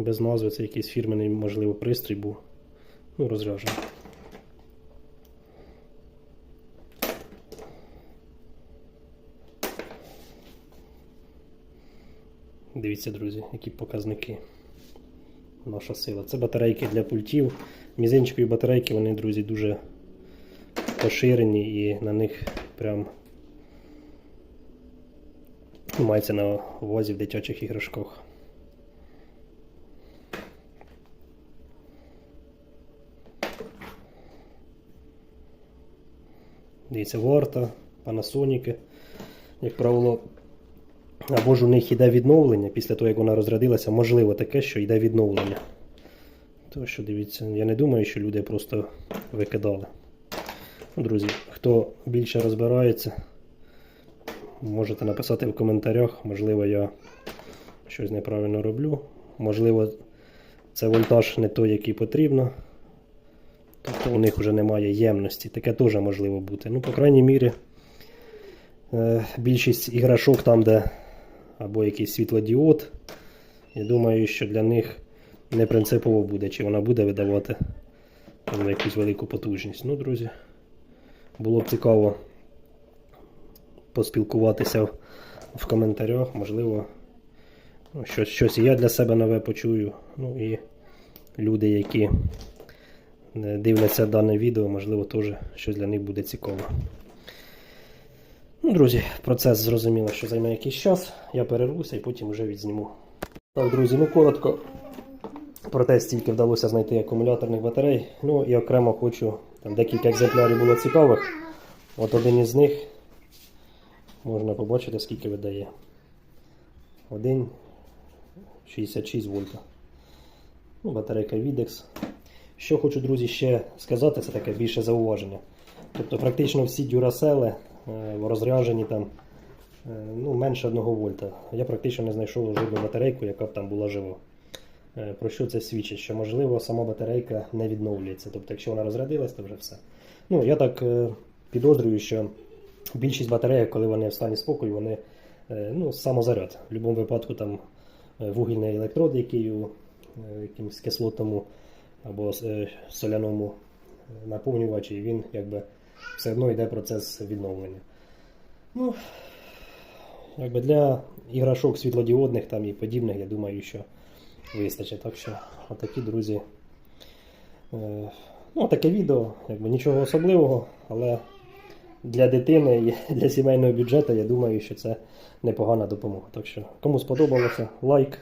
без назви, це якийсь фірменний, можливо, пристрій був. Ну, розряджений. Дивіться, друзі, які показники. Наша сила. Це батарейки для пультів. Мізинчикові батарейки, вони, друзі, дуже поширені і на них прям мається на увазі в дитячих іграшках. Дивіться, варта, панасоніки. Як правило, або ж у них йде відновлення після того, як вона розрядилася, можливо таке, що йде відновлення. То що дивіться, я не думаю, що люди просто викидали. Ну, Друзі, хто більше розбирається, можете написати в коментарях. Можливо, я щось неправильно роблю. Можливо, це вольтаж не той, який потрібно. Тобто у них вже немає ємності. Таке теж можливо бути. Ну, по крайній мірі, е, більшість іграшок там, де або якийсь світлодіод, я думаю, що для них не принципово буде, чи вона буде видавати там, якусь велику потужність. Ну, друзі, було б цікаво поспілкуватися в- коментарях. Можливо, ну, щось, щось і я для себе нове почую. Ну і люди, які дивляться дане відео, можливо, теж щось для них буде цікаво. Ну, друзі, процес зрозуміло, що займе якийсь час. Я перервуся і потім вже відзніму. Так, друзі, ну коротко про те, стільки вдалося знайти акумуляторних батарей. Ну і окремо хочу, там декілька екземплярів було цікавих. От один із них можна побачити, скільки видає. 1,66 вольта. Ну, батарейка Videx. Що хочу, друзі, ще сказати, це таке більше зауваження. Тобто практично всі дюрасели е, розряджені там е, ну, менше 1 вольта. Я практично не знайшов жодну батарейку, яка б там була жива. Е, Про що це свідчить? Що можливо сама батарейка не відновлюється. Тобто, якщо вона розрядилась, то вже все. Ну, я так підозрюю, що більшість батарейок, коли вони в стані спокою, вони ну, самозаряд. В будь-якому випадку там вугільний електрод, який у якимось кислотному або е, соляному е, наповнювачі, він якби все одно йде процес відновлення. Ну, якби для іграшок світлодіодних там і подібних, я думаю, що вистачить. Так що, отакі, друзі. Е, ну, таке відео, якби нічого особливого, але для дитини і для сімейного бюджету, я думаю, що це непогана допомога. Так що, кому сподобалося, лайк.